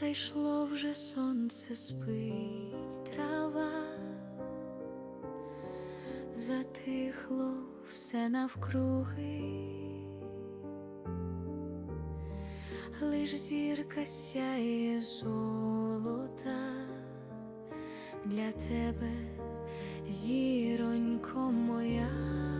зайшло вже сонце спить трава, затихло все навкруги, лиш зірка сяє золота. Для тебе, зіронько моя.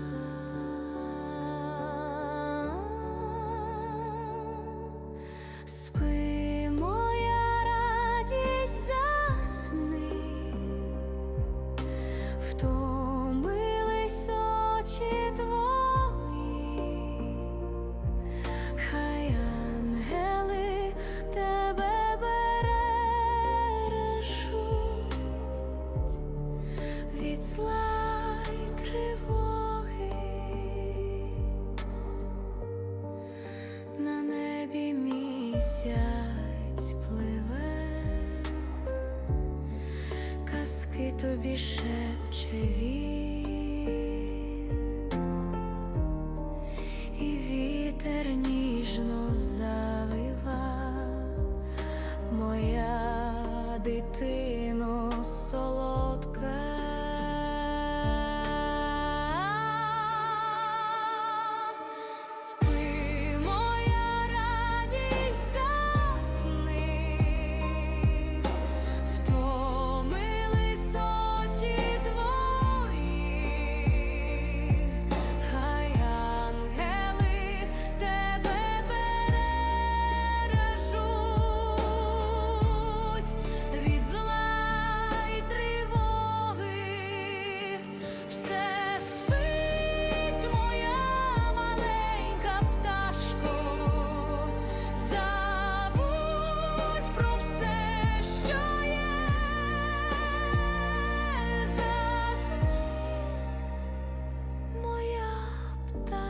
небі пливе, казки тобі шепче вір.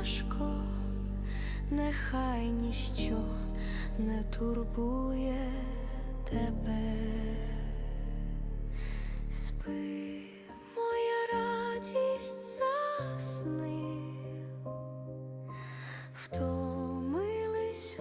важко, нехай ніщо не турбує тебе, спи, моя радість засни, втомились.